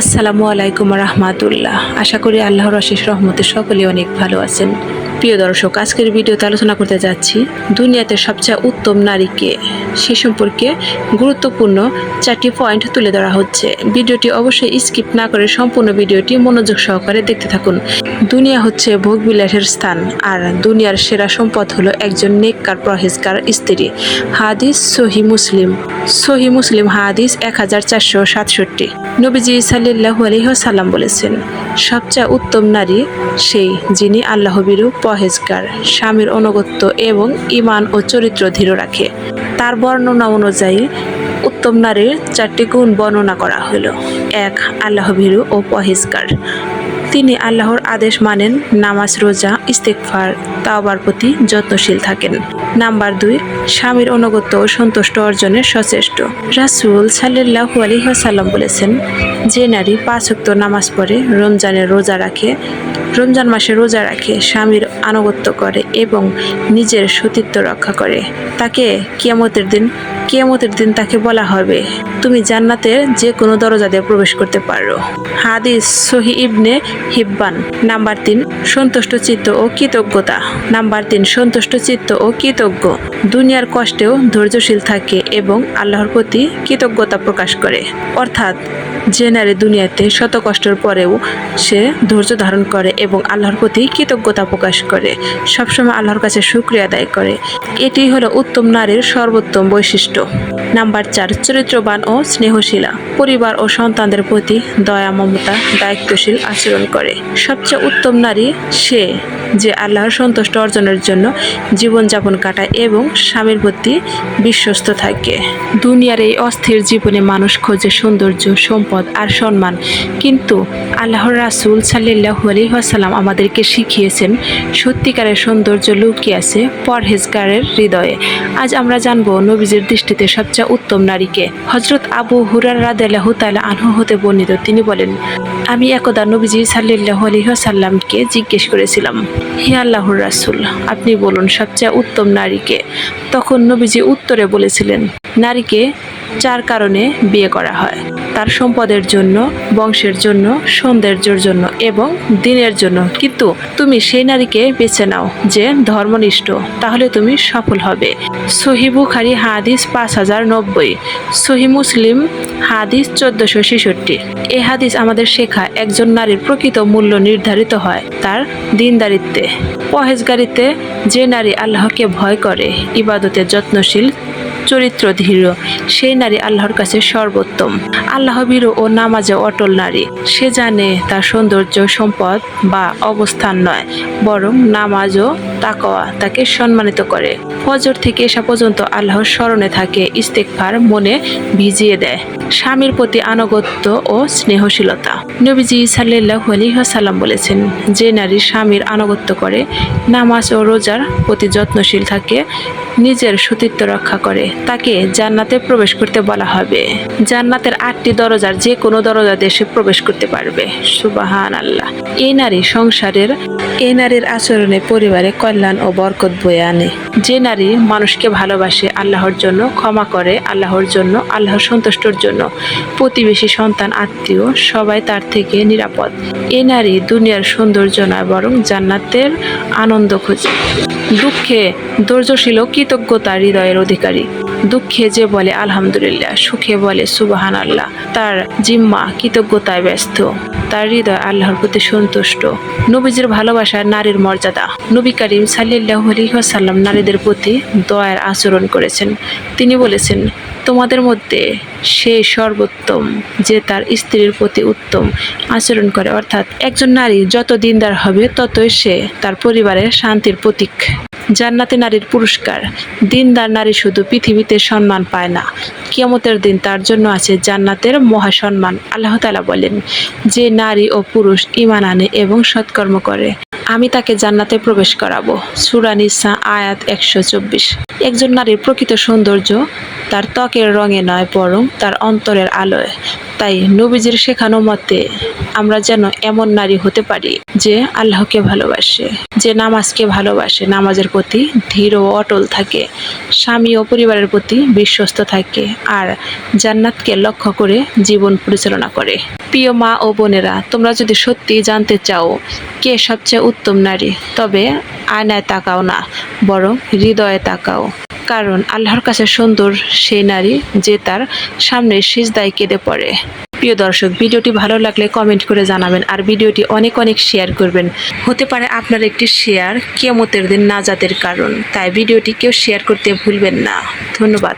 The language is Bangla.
আসসালামু আলাইকুম রহমাতুল্লাহ। আশা করি আল্লাহর অশেষ রহমতে সকলে অনেক ভালো আছেন। প্রিয় দর্শক, আজকের ভিডিওতে আলোচনা করতে যাচ্ছি দুনিয়াতে সবচেয়ে উত্তম নারীকে। সে সম্পর্কে গুরুত্বপূর্ণ চারটি পয়েন্ট তুলে ধরা হচ্ছে। ভিডিওটি অবশ্যই স্কিপ না করে সম্পূর্ণ ভিডিওটি মনোযোগ সহকারে দেখতে থাকুন। দুনিয়া হচ্ছে ভোগবিলাসের স্থান, আর দুনিয়ার সেরা সম্পদ হলো একজন নেককার পরহেজগার স্ত্রী। হাদিস সহি মুসলিম। সহি মুসলিম হাদিস এক হাজার চারশো সাতষট্টি। নবীজি সাল্লাহু আলহ্লাম বলেছেন, সবচেয়ে উত্তম নারী সেই যিনি আল্লাহ বিরু পহেজগার স্বামীর অনুগত্য এবং ইমান ও চরিত্র ধীর রাখে। তার বর্ণনা অনুযায়ী উত্তম নারীর চারটি গুণ বর্ণনা করা হলো, এক, আল্লাহ ভীরু ও পহেজগার তিনি আল্লাহর আদেশ মানেন, নামাজ, রোজা ইস্তেকফার তাওবার প্রতি যত্নশীল থাকেন। নাম্বার দুই, স্বামীর অনুগত্য ও সন্তুষ্ট অর্জনে সচেষ্ট। রাসুল সাল্লাহু আলহিহাসাল্লাম বলেছেন, যে নারী পাঁচ ওয়াক্ত নামাজ পড়ে রমজানের রোজা রাখে, রমজান মাসে রোজা রাখে, স্বামীর আনুগত্য করে এবং নিজের সতীত্ব রক্ষা করে, তাকে কিয়ামতের দিন কিয়ামতের দিন তাকে বলা হবে, তুমি জান্নাতের যে কোনো দরজা দিয়ে প্রবেশ করতে পারো। হাদিস সহি ইবনে হিব্বান, নাম্বার তিন, সন্তুষ্ট চিত্ত ও কৃতজ্ঞতা। নাম্বার তিন, সন্তুষ্ট চিত্ত ও কৃতজ্ঞ। দুনিয়ার কষ্টেও ধৈর্যশীল থাকে এবং আল্লাহর প্রতি কৃতজ্ঞতা প্রকাশ করে। অর্থাৎ যে নারী দুনিয়াতে শত কষ্টের পরেও সে ধৈর্য ধারণ করে এবং আল্লাহর প্রতি কৃতজ্ঞতা প্রকাশ করে, সবসময় আল্লাহর কাছে শুক্রিয়া আদায় করে। এটি হলো উত্তম নারীর সর্বোত্তম বৈশিষ্ট্য। নাম্বার চার, চরিত্রবান ও স্নেহশীলা। পরিবার ও সন্তানদের প্রতি দয়া, মমতা, দায়িত্বশীল আচরণ করে। সবচেয়ে উত্তম নারী সে। যে আল্লাহর সন্তুষ্ট অর্জনের জন্য জীবনযাপন কাটায় এবং স্বামীর প্রতি বিশ্বস্ত থাকে। দুনিয়ার এই অস্থির জীবনে মানুষ খোঁজে সৌন্দর্য, সম্পদ আর সম্মান। কিন্তু আল্লাহর রাসুল সাল্লাহ আলহিহাসাল্লাম আমাদেরকে শিখিয়েছেন, সত্যিকারের সৌন্দর্য লুকিয়ে আছে পরহেজগারের হৃদয়ে। আজ আমরা জানব নবীজির দৃষ্টিতে সবচেয়ে উত্তম নারীকে। হজরত আবু হুরার রাদেলাহু তালা আনহু হতে বর্ণিত, তিনি বলেন, আমি একদা নবীজি সাল্লাহ আলহিহাসাল্লামকে জিজ্ঞেস করেছিলাম হে আল্লাহর রাসুল, আপনি বলুন সবচেয়ে উত্তম নারীকে। তখন নবীজি উত্তরে বলেছিলেন, নারীকে চার কারণে বিয়ে করা হয়। তার সম্পদের জন্য, বংশের জন্য, সৌন্দর্যের জন্য এবং দিনের জন্য। কিন্তু তুমি সেই নারীকে বেছে নাও যে ধর্মনিষ্ঠ, তাহলে তুমি সফল হবে। সহি বুখারি হাদিস পাঁচ হাজার নব্বই, সহি মুসলিম হাদিস চোদ্দশো ছেষট্টি। এ হাদিস আমাদের শেখা একজন নারীর প্রকৃত মূল্য নির্ধারিত হয় তার দিনদারিত্বে। পহেজগারিতে যে নারী আল্লাহকে ভয় করে, ইবাদতে যত্নশীল চরিত্র ধীর। সেই নারী আল্লাহর কাছে সর্বোত্তম। আল্লাহ বীর ও নামাজে অটল নারী। সে জানে তার সৌন্দর্য, সম্পদ বা অবস্থান নয়, বরং নামাজ ও তাকওয়া তাকে সম্মানিত করে। ফজর থেকে এসা পর্যন্ত আল্লাহর স্মরণে থাকে ইস্তেকফার মনে ভিজিয়ে দেয়। স্বামীর প্রতি আনুগত্য ও স্নেহশীলতা। নবীজি সাল্লাহ আলহিহাসাল্লাম বলেছেন, যে নারী স্বামীর আনুগত্য করে, নামাজ ও রোজার প্রতি যত্নশীল থাকে নিজের সতীত্ব রক্ষা করে। তাকে জান্নাতে প্রবেশ করতে বলা হবে। জান্নাতের আটটি দরজার যে কোনো দরজা দেশে প্রবেশ করতে পারবে। সুবাহান আল্লাহ এই নারী সংসারের এই নারীর আচরণে পরিবারে কল্যাণ ও বরকত বয়ে আনে। যে নারী মানুষকে ভালোবাসে আল্লাহর জন্য, ক্ষমা করে আল্লাহর জন্য, আল্লাহর সন্তুষ্টর জন্য, প্রতিবেশী, সন্তান, আত্মীয়, সবাই তার থেকে নিরাপদ। এ নারী দুনিয়ার সৌন্দর্য নয়, বরং জান্নাতের আনন্দ খোঁজে। দুঃখে ধৈর্যশীল কৃতজ্ঞতা হৃদয়ের অধিকারী। দুঃখে যে বলে আলহামদুলিল্লাহ, সুখে বলে সুবাহান আল্লাহ তার জিম্মা কৃতজ্ঞতায় ব্যস্ত। তার হৃদয় আল্লাহর প্রতি সন্তুষ্ট। নবীজির ভালোবাসা নারীর মর্যাদা। নবী করিম সাল্লাহ আলহিহাসাল্লাম নারীদের প্রতি দয়ার আচরণ করেছেন। তিনি বলেছেন, তোমাদের মধ্যে সে সর্বোত্তম যে তার স্ত্রীর প্রতি উত্তম আচরণ করে। অর্থাৎ একজন নারী যত দিনদার হবে, ততই সে তার পরিবারের শান্তির প্রতীক। জান্নাতে নারীর পুরস্কার। দিনদার নারী শুধু পৃথিবীতে সম্মান পায় না, কিয়ামতের দিন তার জন্য আছে জান্নাতের মহাসম্মান। আল্লাহ তালা বলেন, যে নারী ও পুরুষ ইমান আনে এবং সৎকর্ম করে, আমি তাকে জান্নাতে প্রবেশ করাবো। সুরানিসা আয়াত একশো চব্বিশ। একজন নারীর প্রকৃত সৌন্দর্য তার ত্বকের রঙে নয়, বরং তার অন্তরের আলোয়। তাই নবীজির শেখানো মতে আমরা যেন এমন নারী হতে পারি যে আল্লাহকে ভালোবাসে, যে নামাজকে ভালোবাসে। নামাজের প্রতি ধীর ও অটল থাকে, স্বামী ও পরিবারের প্রতি বিশ্বস্ত থাকে আর জান্নাতকে লক্ষ্য করে জীবন পরিচালনা করে। প্রিয় মা ও বোনেরা, তোমরা যদি সত্যি জানতে চাও কে সবচেয়ে উত্তম নারী, তবে আয়নায় তাকাও না, বরং হৃদয়ে তাকাও। কারণ আল্লাহর কাছে সুন্দর সেই নারী যে তার সামনে সিজদায় কেঁদে পড়ে। প্রিয় দর্শক, ভিডিওটি ভালো লাগলে কমেন্ট করে জানাবেন আর ভিডিওটি অনেক অনেক শেয়ার করবেন। হতে পারে আপনার একটি শেয়ার কেমতের দিন নাজাতের কারণ, তাই ভিডিওটি কেউ শেয়ার করতে ভুলবেন না। ধন্যবাদ।